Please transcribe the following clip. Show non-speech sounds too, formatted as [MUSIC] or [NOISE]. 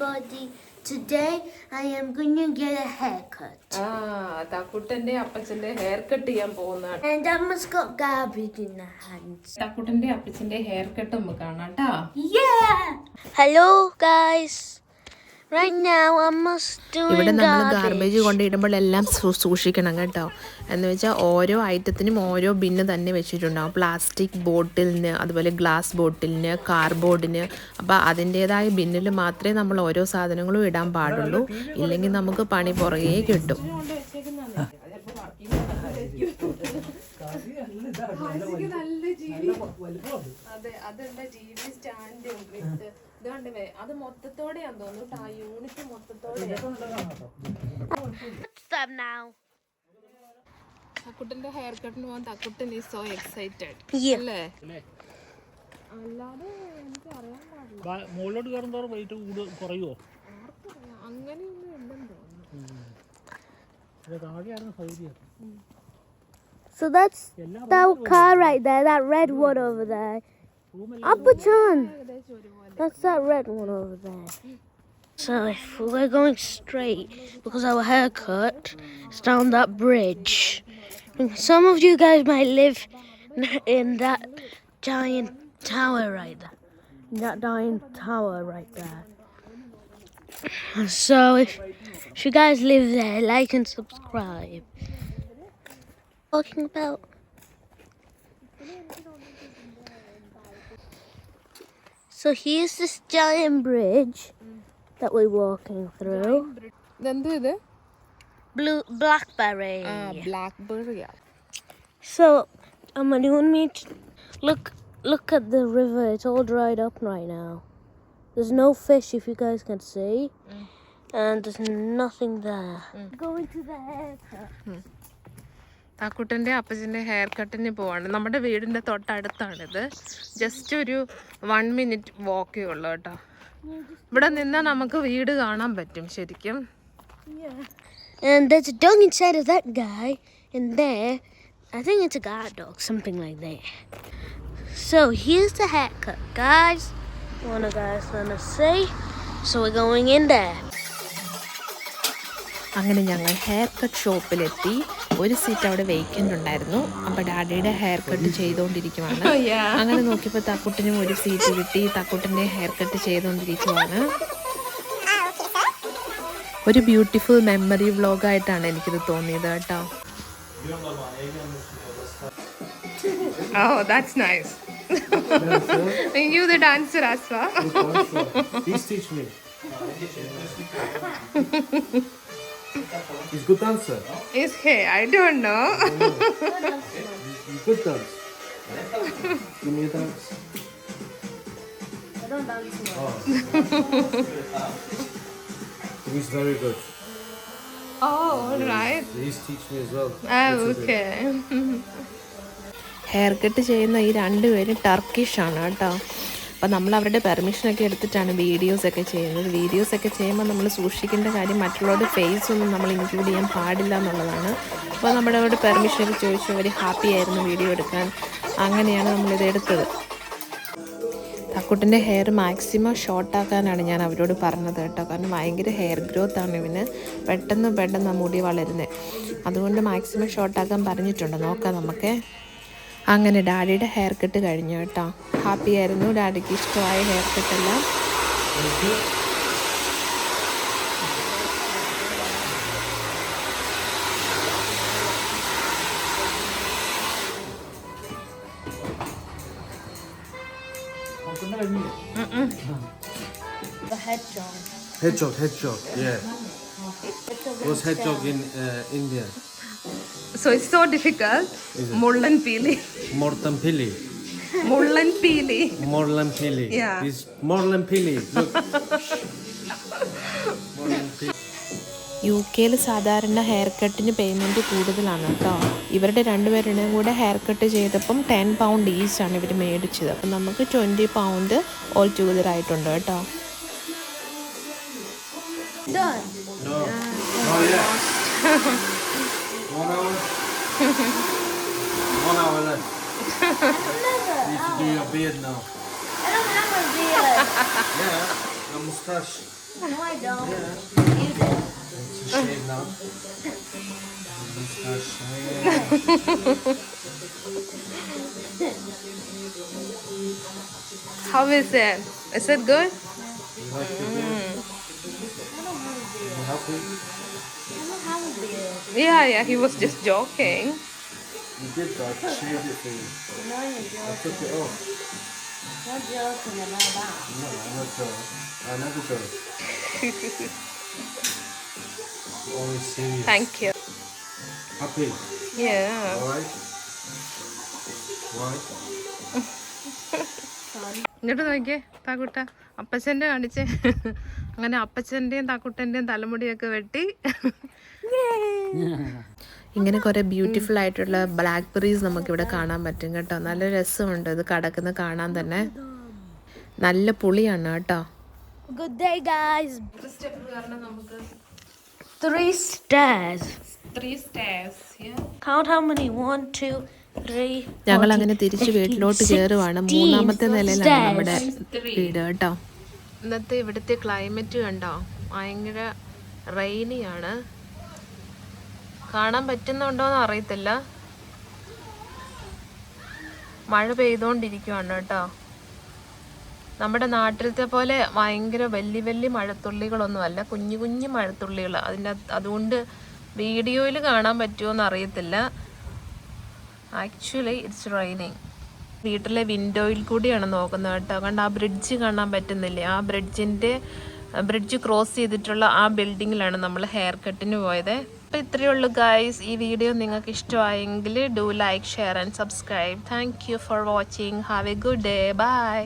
everybody. Today I am going to get a haircut. ആ തക്കുട്ടന്റെ അപ്പച്ചന്റെ hair cut ചെയ്യാൻ പോകുന്നതാണ് And I must got garbage in the hands. തക്കുട്ടന്റെ അപ്പച്ചന്റെ hair cut നമുക്ക് കാണാം കേട്ടാ Yeah! Hello guys. ഇവിടെ നമ്മൾ. ഗാർബേജ് കൊണ്ടിടുമ്പോൾ എല്ലാം സൂക്ഷിക്കണം കേട്ടോ. എന്ന് വെച്ചാൽ ഓരോ ഐറ്റത്തിനും ഓരോ ബിന്ന് തന്നെ വെച്ചിട്ടുണ്ടാവും. പ്ലാസ്റ്റിക് ബോട്ടിലിന് അതുപോലെ ഗ്ലാസ് ബോട്ടിലിന് കാർബോർഡിന് അപ്പോൾ അതിന്റേതായ ബിന്നിൽ മാത്രമേ നമ്മൾ ഓരോ സാധനങ്ങളും ഇടാൻ പാടുള്ളൂ. ഇല്ലെങ്കിൽ നമുക്ക് പണി പുറകെ കിട്ടും. അതെ. അതുണ്ട് ജീവി സ്റ്റാൻഡ് ഇതുകൊണ്ട് അത് മൊത്തത്തോടെയാന്ന് തോന്നുന്നു ആ യൂണിറ്റ് മൊത്തത്തോടെ. തക്കുട്ടന്റെ ഹെയർ കട്ടിന് പോകാൻ തക്കുട്ടൻ ഈസ് സോ എക്സൈറ്റഡ്. അല്ലേ? മുകളിലോട്ട് കയറും തോറും വെയിറ്റ് കൂടു കുറയുമോ അങ്ങനെയൊന്നും ഇല്ലെന്ന് തോന്നുന്നു. ഇത് താഴെയായിരുന്നു സൗകര്യം. So that's that car right there, that red one over there. Upperton. That's that red one over there. So if we're going straight, because our haircut is down that bridge. Some of you guys might live in that giant tower right there. That giant tower right there. So if, if you guys live there, like and subscribe Talking about So here's this giant bridge that we're walking through. ഇതെന്തോ ഇത് Blue blackberry. ആ black ബെറിയാ So, um, do you want me to look? Look at the river. It's all dried up right now. There's no fish, if you guys can see, and there's nothing there. Going to the haircut. താക്കൂട്ടന്റെ അപ്പച്ചന്റെ hair കട്ടിന് പോവാണ്. നമ്മുടെ വീടിന്റെ തൊട്ടടുത്താണിത്. Just ഒരു one minute വാക്കേ ഉള്ളൂ കേട്ടോ. ഇവിടെ നിന്നാ നമുക്ക് വീട് കാണാൻ പറ്റും ശരിക്കും. അങ്ങനെ ഞങ്ങൾ ഹെയർ കട്ട് ഷോപ്പിലെത്തി ഒരു സീറ്റ് അവിടെ വേക്കന്റ് ഉണ്ടായിരുന്നു അപ്പോൾ ഡാഡിയുടെ ഹെയർ കട്ട് ചെയ്തുകൊണ്ടിരിക്കുവാണ് അങ്ങനെ നോക്കിയപ്പോൾ തക്കുട്ടിനും ഒരു സീറ്റ് കിട്ടി തക്കുട്ടിന്റെ ഹെയർ കട്ട് ചെയ്തുകൊണ്ടിരിക്കുവാണ് ഒരു ബ്യൂട്ടിഫുൾ മെമ്മറി വ്ളോഗായിട്ടാണ് എനിക്കിത് തോന്നിയത് കേട്ടോ Oh, that's nice. [LAUGHS] you the dancer as well. Please teach me. [LAUGHS] He's good dancer. Is he? I don't know. Good dance. Give me a dance. I don't dance Oh. He's very good. oh, all right. He's teach me as well. Oh, okay. Hair cut ചെയ്യുന്ന ഈ രണ്ടുപേരും Turkish ആണ് കേട്ടോ അപ്പം നമ്മൾ അവരുടെ പെർമിഷനൊക്കെ എടുത്തിട്ടാണ് വീഡിയോസൊക്കെ ചെയ്യുന്നത്. വീഡിയോസൊക്കെ ചെയ്യുമ്പോൾ നമ്മൾ സൂക്ഷിക്കേണ്ട കാര്യം മറ്റുള്ളവരുടെ ഫേസ് ഒന്നും നമ്മൾ ഇൻക്ലൂഡ് ചെയ്യാൻ പാടില്ല എന്നുള്ളതാണ്. അപ്പോൾ നമ്മുടെ അവരുടെ പെർമിഷനൊക്കെ ചോദിച്ചു അവർ ഹാപ്പി ആയിരുന്നു വീഡിയോ എടുക്കാൻ. അങ്ങനെയാണ് നമ്മളിത് എടുത്തത്. തക്കുട്ടിന്റെ ഹെയർ മാക്സിമം ഷോർട്ടാക്കാനാണ് ഞാൻ അവരോട് പറഞ്ഞത് കേട്ടോ. കാരണം ഭയങ്കര ഹെയർ ഗ്രോത്ത് ആണ് ഇവന്. പെട്ടെന്ന് പെട്ടെന്ന് മുടി വളരുന്നത് അതുകൊണ്ട് മാക്സിമം ഷോർട്ടാക്കാൻ പറഞ്ഞിട്ടുണ്ട്. നോക്കാം നമുക്ക്. അങ്ങനെ ഡാഡിയുടെ ഹെയർ കട്ട് കഴിഞ്ഞു കേട്ടോ ഹാപ്പി ആയിരുന്നു ഡാഡിക്ക് ഇഷ്ടമായ ഹെയർ കട്ടെല്ലാം The hedgehog. Hedgehog, hedgehog, yeah. It Was hedgehog in uh, India? So it's so difficult മുള്ളൻ പീലി Mortan Pili. മുള്ളൻ പീലി Morlan Pili. Yeah. He's Morlan Pili. Look. Morlan Pili. U കെയിൽ സാധാരണ hair കട്ടിന് payment കൂടുതലാണ് കേട്ടോ ഇവരുടെ രണ്ടുപേരുടെയും കൂടെ ഹെയർ കട്ട് ചെയ്തപ്പം ten pound each ആണ് ഇവർ മേടിച്ചത് അപ്പം നമുക്ക് ട്വന്റി പൗണ്ട് ഓൾ ടുഗദർ ആയിട്ടുണ്ട് കേട്ടോ Done. No. Uh, Oh, yeah. [LAUGHS] [LAUGHS] One hour. [LAUGHS] One hour left. You need to do your beard now. I don't have a beard. [LAUGHS] Yeah, a moustache. No, I don't. Yeah. It's a Shave now. Mustache. [LAUGHS] How is it? Is it good? You like the beard? Mm. You help Yeah, yeah, he was just joking. You did that. She did it for you. No, you're I joking. took it off. Not joking about that. No, I'm not joking. I never joke. I'm Always serious. Thank you. Happy. Yeah. Alright? Why? എന്നിട്ട് നോക്കിയേ താക്കുട്ട അപ്പച്ചന്റെ കാണിച്ചേ അങ്ങനെ അപ്പച്ചന്റെയും താക്കുട്ടന്റെയും തലമുടിയൊക്കെ വെട്ടി ഇങ്ങനെ കുറേ beautiful ആയിട്ടുള്ള black berries നമുക്ക് ഇവിടെ കാണാൻ പറ്റും കേട്ടോ. നല്ല രസമുണ്ട് ഇത് കടക്കുന്ന കാണാൻ തന്നെ. നല്ല പുളിയാണ് കേട്ടോ. Three stairs. Count how many. One, two, three. ഞങ്ങൾ അങ്ങനെ തിരിച്ച് വീട്ടിലോട്ട് കയറുവാണ് മൂന്നാമത്തെ നിലയിലാണ് നമ്മുടെ വീട് കേട്ടോ. ഇന്നത്തെ ഇവിടുത്തെ ക്ലൈമറ്റ് കണ്ടോ? ഭയങ്കര റെയിനിയാണ് കാണാൻ പറ്റുന്നുണ്ടോ എന്ന് അറിയത്തില്ല. മഴ പെയ്തുകൊണ്ടിരിക്കുവാണ് കേട്ടോ. നമ്മുടെ നാട്ടിലത്തെ പോലെ ഭയങ്കര വലിയ വലിയ മഴത്തുള്ളികളൊന്നുമല്ല. കുഞ്ഞു കുഞ്ഞു മഴത്തുള്ളികൾ. അതിന്റെ അതുകൊണ്ട് വീഡിയോയിൽ കാണാൻ പറ്റുമോയെന്ന് അറിയത്തില്ല. ആക്ച്വലി ഇറ്റ്സ് റൈനിങ് വീട്ടിലെ വിൻഡോയിൽ കൂടിയാണ് നോക്കുന്നത് കേട്ടോ. കണ്ട് ആ ബ്രിഡ്ജ് കാണാൻ പറ്റുന്നില്ലേ? ആ ബ്രിഡ്ജിന്റെ ബ്രിഡ്ജ് ക്രോസ് ചെയ്തിട്ടുള്ള ആ ബിൽഡിങ്ങിലാണ് നമ്മൾ ഹെയർ കട്ടിന് പോയത്. അപ്പോൾ ഇത്രയേ ഉള്ളൂ ഗൈസ് ഈ വീഡിയോ നിങ്ങൾക്ക് ഇഷ്ടമായെങ്കിൽ do like share and subscribe thank you for watching have a good day bye